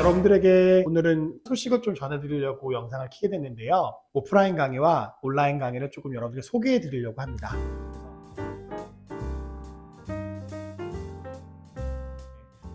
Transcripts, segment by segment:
여러분들에게 오늘은 소식을 좀 전해드리려고 영상을 키게 됐는데요. 오프라인 강의와 온라인 강의를 조금 여러분들께 소개해 드리려고 합니다.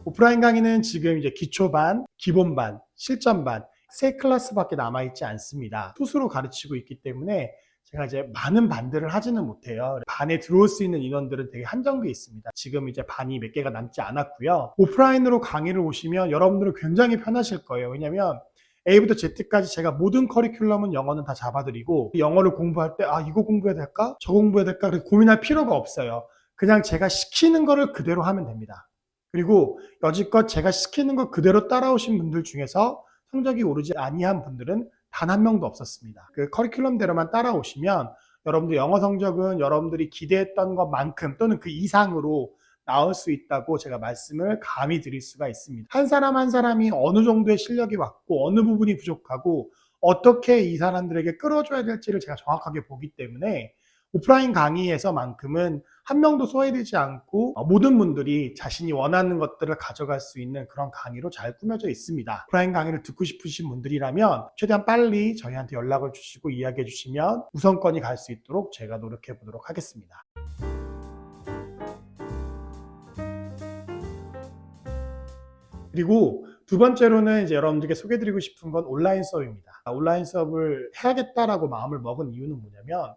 오프라인 강의는 지금 이제 기초반, 기본반, 실전반 세 클래스밖에 남아있지 않습니다. 투수로 가르치고 있기 때문에 제가 이제 많은 반들을 하지는 못해요. 반에 들어올 수 있는 인원들은 되게 한정돼 있습니다. 지금 이제 반이 몇 개가 남지 않았고요. 오프라인으로 강의를 오시면 여러분들은 굉장히 편하실 거예요. 왜냐면 A부터 Z까지 제가 모든 커리큘럼은 영어는 다 잡아드리고 영어를 공부할 때 아 이거 공부해야 될까? 저 공부해야 될까? 고민할 필요가 없어요. 그냥 제가 시키는 거를 그대로 하면 됩니다. 그리고 여지껏 제가 시키는 거 그대로 따라오신 분들 중에서 성적이 오르지 아니한 분들은 단 한 명도 없었습니다. 그 커리큘럼대로만 따라오시면 여러분들 영어 성적은 여러분들이 기대했던 것만큼 또는 그 이상으로 나올 수 있다고 제가 말씀을 감히 드릴 수가 있습니다. 한 사람 한 사람이 어느 정도의 실력이 왔고 어느 부분이 부족하고 어떻게 이 사람들에게 끌어줘야 될지를 제가 정확하게 보기 때문에 오프라인 강의에서만큼은 한 명도 소외되지 않고 어, 모든 분들이 자신이 원하는 것들을 가져갈 수 있는 그런 강의로 잘 꾸며져 있습니다. 오프라인 강의를 듣고 싶으신 분들이라면 최대한 빨리 저희한테 연락을 주시고 이야기해 주시면 우선권이 갈 수 있도록 제가 노력해 보도록 하겠습니다. 그리고 두 번째로는 이제 여러분들께 소개드리고 싶은 건 온라인 수업입니다. 온라인 수업을 해야겠다라고 마음을 먹은 이유는 뭐냐면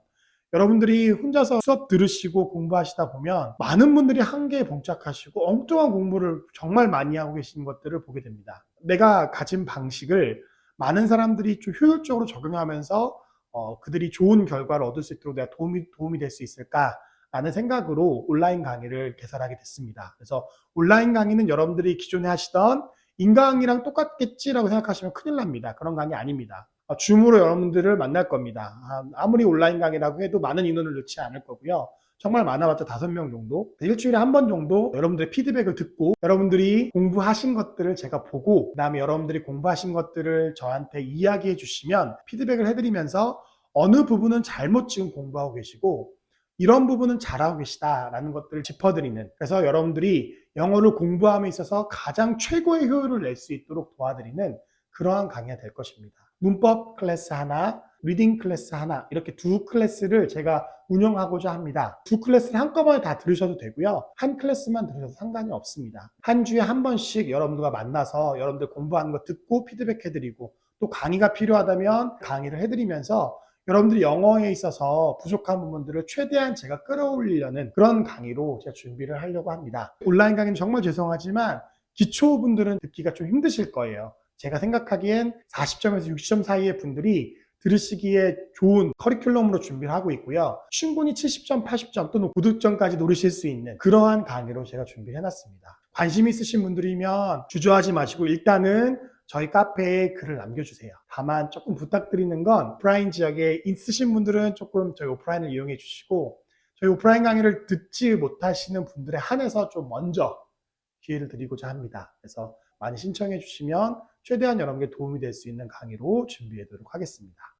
여러분들이 혼자서 수업 들으시고 공부하시다 보면 많은 분들이 한계에 봉착하시고 엉뚱한 공부를 정말 많이 하고 계신 것들을 보게 됩니다. 내가 가진 방식을 많은 사람들이 좀 효율적으로 적용하면서 어, 그들이 좋은 결과를 얻을 수 있도록 내가 도움이, 도움이 될 수 있을까 라는 생각으로 온라인 강의를 개설하게 됐습니다. 그래서 온라인 강의는 여러분들이 기존에 하시던 인강이랑 똑같겠지라고 생각하시면 큰일 납니다. 그런 강의 아닙니다. 어, 줌으로 여러분들을 만날 겁니다. 아, 아무리 온라인 강의라고 해도 많은 인원을 넣지 않을 거고요. 정말 많아봤자 다섯 명 정도. 일주일에 한 번 정도 여러분들의 피드백을 듣고 여러분들이 공부하신 것들을 제가 보고 그 다음에 여러분들이 공부하신 것들을 저한테 이야기해 주시면 피드백을 해드리면서 어느 부분은 잘못 지금 공부하고 계시고 이런 부분은 잘하고 계시다라는 것들을 짚어드리는 그래서 여러분들이 영어를 공부함에 있어서 가장 최고의 효율을 낼 수 있도록 도와드리는 그러한 강의가 될 것입니다. 문법 클래스 하나, 리딩 클래스 하나 이렇게 두 클래스를 제가 운영하고자 합니다. 두 클래스를 한꺼번에 다 들으셔도 되고요. 한 클래스만 들으셔도 상관이 없습니다. 한 주에 한 번씩 여러분들과 만나서 여러분들 공부하는 거 듣고 피드백 해드리고 또 강의가 필요하다면 강의를 해드리면서 여러분들이 영어에 있어서 부족한 부분들을 최대한 제가 끌어올리려는 그런 강의로 제가 준비를 하려고 합니다. 온라인 강의는 정말 죄송하지만 기초분들은 듣기가 좀 힘드실 거예요. 제가 생각하기엔 40점에서 60점 사이의 분들이 들으시기에 좋은 커리큘럼으로 준비를 하고 있고요. 충분히 70점, 80점 또는 9득점까지 노리실 수 있는 그러한 강의로 제가 준비를 해놨습니다. 관심 있으신 분들이면 주저하지 마시고 일단은 저희 카페에 글을 남겨주세요. 다만 조금 부탁드리는 건 오프라인 지역에 있으신 분들은 조금 저희 오프라인을 이용해 주시고 저희 오프라인 강의를 듣지 못하시는 분들에 한해서 좀 먼저 기회를 드리고자 합니다. 그래서 많이 신청해 주시면 최대한 여러분께 도움이 될 수 있는 강의로 준비해 도록 하겠습니다.